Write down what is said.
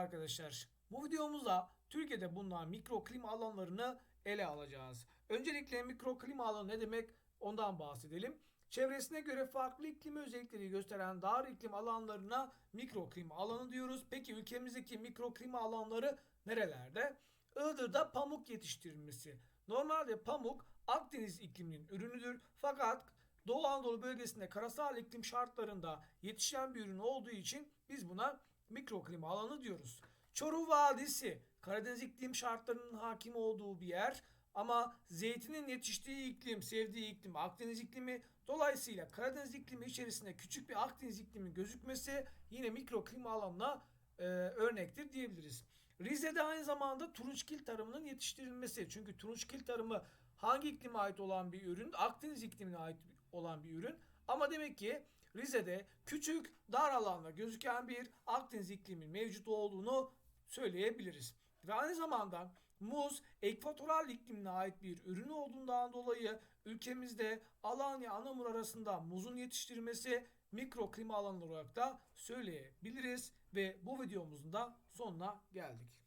arkadaşlar. Bu videomuzda Türkiye'de bulunan mikro klima alanlarını ele alacağız. Öncelikle mikro klima alanı ne demek ondan bahsedelim. Çevresine göre farklı iklim özellikleri gösteren dar iklim alanlarına mikro klima alanı diyoruz. Peki ülkemizdeki mikro klima alanları nerelerde? Iğdır'da pamuk yetiştirilmesi. Normalde pamuk Akdeniz ikliminin ürünüdür. Fakat Doğu Anadolu bölgesinde karasal iklim şartlarında yetişen bir ürün olduğu için biz buna mikroklima alanı diyoruz. Çoruh Vadisi Karadeniz iklim şartlarının hakim olduğu bir yer ama zeytinin yetiştiği iklim, sevdiği iklim Akdeniz iklimi. Dolayısıyla Karadeniz iklimi içerisinde küçük bir Akdeniz iklimi gözükmesi yine mikroklima alanına e, örnektir diyebiliriz. Rize'de aynı zamanda turunçgil tarımının yetiştirilmesi. Çünkü turunçgil tarımı hangi iklime ait olan bir ürün? Akdeniz iklimine ait olan bir ürün. Ama demek ki Rize'de küçük dar alanda gözüken bir Akdeniz iklimi mevcut olduğunu söyleyebiliriz. Ve aynı zamanda muz ekvatoral iklimine ait bir ürün olduğundan dolayı ülkemizde Alanya Anamur arasında muzun yetiştirilmesi mikro klima alanı olarak da söyleyebiliriz ve bu videomuzun da sonuna geldik.